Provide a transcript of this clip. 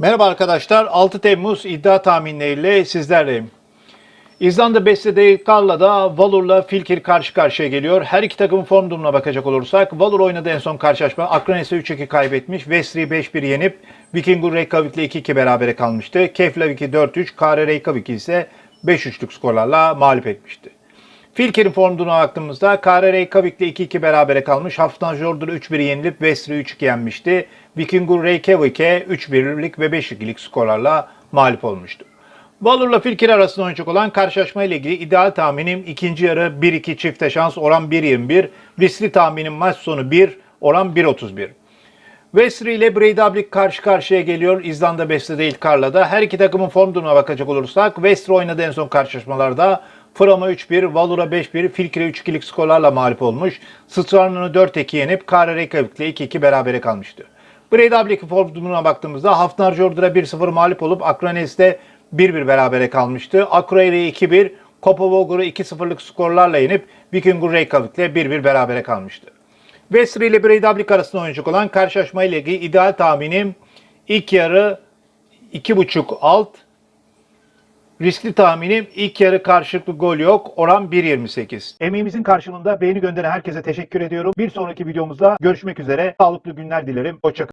Merhaba arkadaşlar. 6 Temmuz iddia tahminleriyle sizlerleyim. İzlanda Beste Karla'da Valur'la Filkir karşı karşıya geliyor. Her iki takımın form durumuna bakacak olursak Valur oynadı en son karşılaşma. Akranes'e 3-2 kaybetmiş. Wesley'i 5-1 yenip Vikingur Reykjavik'le 2-2 berabere kalmıştı. Keflavik'i 4-3, Kare Reykjavik ise 5-3'lük skorlarla mağlup etmişti. Filker'in form durumuna baktığımızda Kare Reykjavik'le 2-2 berabere kalmış. Haftan Jordan'ı 3-1 yenilip Wesley 3-2 yenmişti. Vikingur Reykjavik'e 3-1'lik ve 5-2'lik skorlarla mağlup olmuştu. Valur'la Filker arasında oynayacak olan karşılaşma ile ilgili ideal tahminim ikinci yarı 1-2 çifte şans oran 1.21. Riskli tahminim maç sonu 1 oran 1.31. Wesley ile Breidablik karşı karşıya geliyor İzlanda Beste'de ilk Karla'da. Her iki takımın form durumuna bakacak olursak Wesley oynadı en son karşılaşmalarda. Fram'a 3-1, Valur'a 5-1, Filkir'e 3-2'lik skorlarla mağlup olmuş. Strarn'ı 4-2 yenip Kare Reykjavik'le 2-2 berabere kalmıştı. Breidablik'in form durumuna baktığımızda Hafnar Jordan'a 1-0 mağlup olup Akranes'te 1-1 berabere kalmıştı. Akureyri 2-1, Kopovogor'u 2-0'lık skorlarla yenip Vikingur Reykjavik'le 1-1 berabere kalmıştı. Wesley ile Breidablik arasında oynayacak olan karşılaşma ile ilgili ideal tahminim ilk yarı 2.5 alt. Riskli tahminim ilk yarı karşılıklı gol yok. Oran 1.28. Emeğimizin karşılığında beğeni gönderen herkese teşekkür ediyorum. Bir sonraki videomuzda görüşmek üzere. Sağlıklı günler dilerim. Hoşçakalın.